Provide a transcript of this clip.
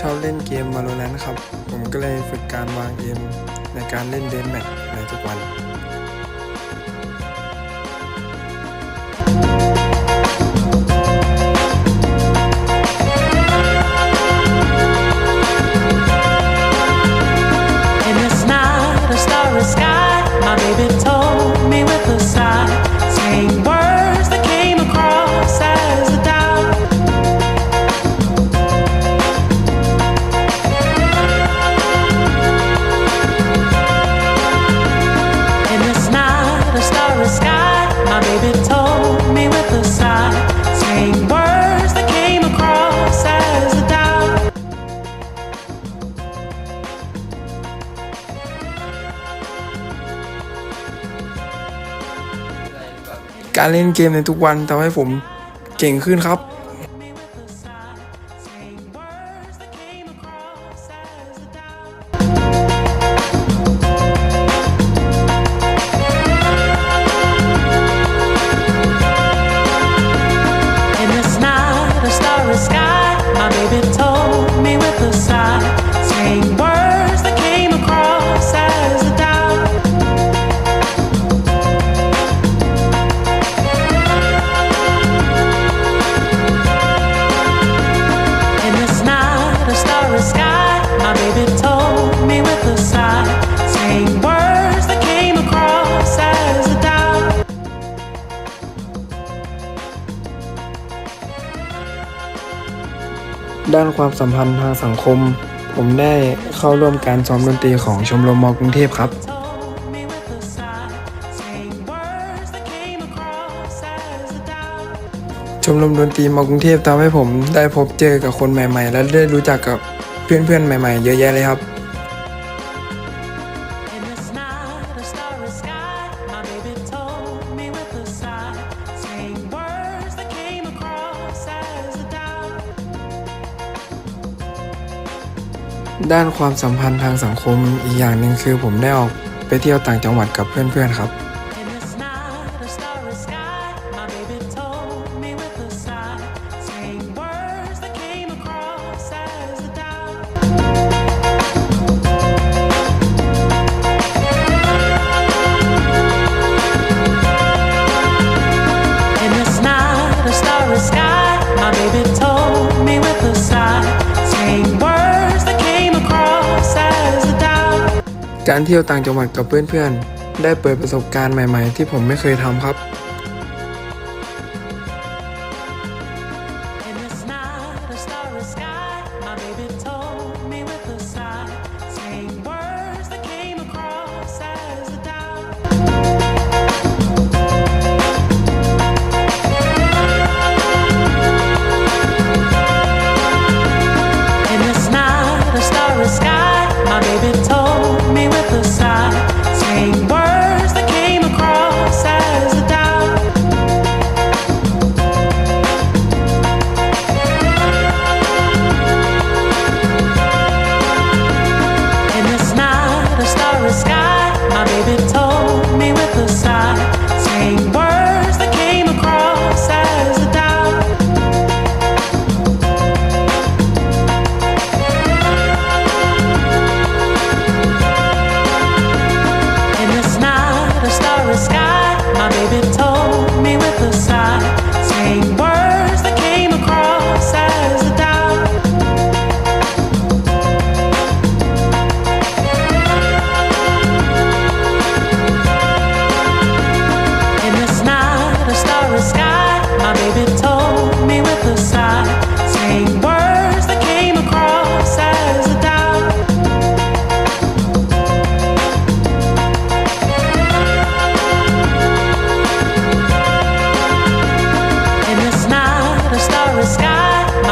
ชอบเล่นเกม Valorant ครับ ผมก็เลยฝึกการวางเกมในการเล่นเดนแมทในทุกวัน baby told me with a sigh, saying words that came across as a doubt. การเล่นเกมในทุกวันทำให้ผมเก่งขึ้นครับ my baby told me with a sigh, saying words that came across as a doubt. ด้านความสัมพันธ์ทางสังคม ผมได้เข้าร่วมการซ้อมดนตรีของชมรมมกรุงเทพครับ Told me with a sigh, saying words that came across as a doubt. ชมรมดนตรีมกรุงเทพทำให้ผมได้พบเจอกับคนใหม่ ๆ และได้รู้จักกับ เพื่อนๆใหม่ๆ เยอะแยะเลยครับ In this night, a starry sky, my baby told me with a sigh, saying words that came across as a doubt. ด้านความสัมพันธ์ทางสังคมอีกอย่างหนึ่งคือผมได้ออกไปเที่ยวต่างจังหวัดกับเพื่อนๆครับ การเที่ยวต่างจังหวัดกับเพื่อนๆ ได้เปิดประสบการณ์ใหม่ๆ ที่ผมไม่เคยทำครับ my baby told